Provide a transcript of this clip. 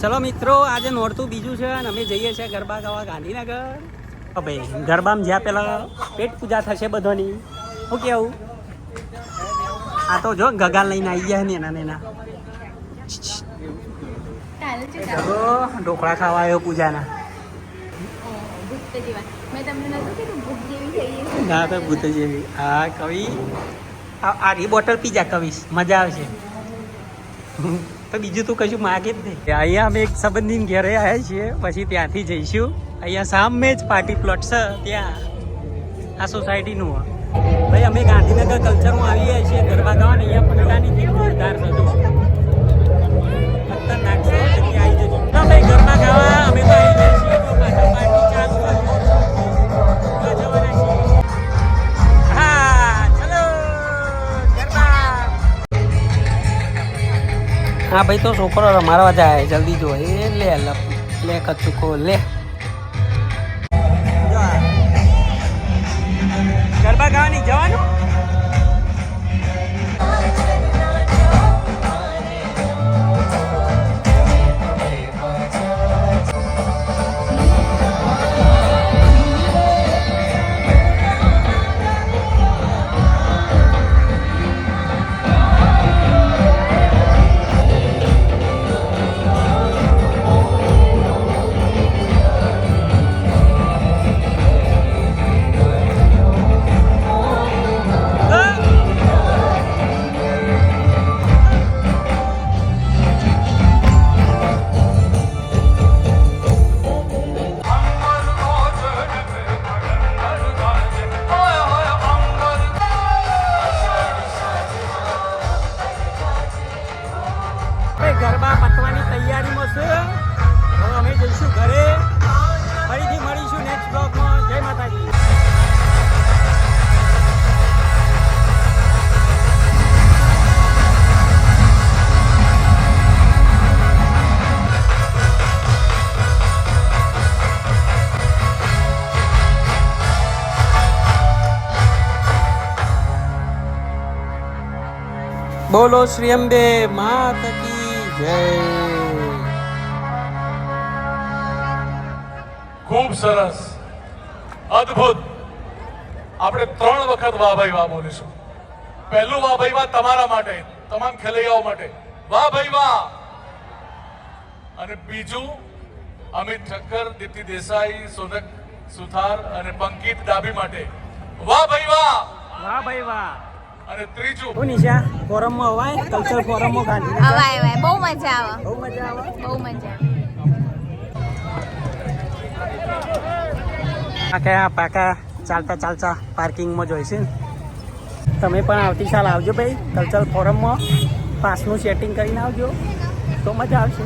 ચલો મિત્રો, આજે નોરતું બીજું છે અને અમે જઈએ છીએ ગરબા ગાવા ગાંધીનગર. ભાઈ, ગરબામાં જ્યાં પેલા પેટ પૂજા થશે બધાની. શું કેવું? આ તો જો, ગગાલ લઈને આવી ગયા ને એના એના ઢોકળા ખાવા આવ્યો પૂજાના. ના તો કવિ. આ રી બોટલ પીજા કવિશ મજા આવશે. તો બીજું તો કશું માગે જ નહીં. અહીંયા અમે એક સંબંધીને ઘરે આવ્યા છીએ, પછી ત્યાંથી જઈશું. અહીંયા સામે જ પાર્ટી પ્લોટ છે, ત્યાં. આ સોસાયટીનું ભાઈ, અમે ગાંધીનગર કલ્ચરમાં આવી ગયા છીએ, ગરબા ગાવા અહીંયા પગલાની કેમ જોરદાર છે હા, ભાઈ તો છોકરો મારવા જાય. જલ્દી જો. એ લે લે, કચુકો, લે. ગરબા ગાવાની જવાનું? ગરબા પતવાની તૈયારીમાં છે હવે અમે જઈશું ઘરે. ફરીથી મળીશું નેક્સ્ટ બ્લોગમાં જય માતાજી. બોલો શ્રી અંબે માતા કી ખૂબ સરસ. અદ્ભુત. આપણે ત્રણ વખત વાહ ભાઈ વાહ બોલીશું. પહેલું વાહ ભાઈ વાહ તમારા માટે, તમામ ખેલૈયાઓ માટે. વાહ ભાઈ વાહ. અને બીજું, અમિત ઠક્કર, દીપ્તિ દેસાઈ, સોનક સુથાર અને પંકિત ડાબી માટે. વાહ ભાઈ વાહ. વાહ ભાઈ વાહ. અને ત્રીજું. હું નિશા ફોરમમાં અવાય કલ્ચર ફોરમમાં ગાંધી અવાય અવાય. બહુ મજા આવે. બહુ મજા આવે. બહુ મજા કયા પાકા ચાલતા ચાલતા પાર્કિંગમાં જોઈશે ને તમે પણ આવતી સાલ આવજો ભાઈ કલ્ચરલ ફોરમમાં પાસનું સેટિંગ કરીને આવજો. તો મજા આવશે.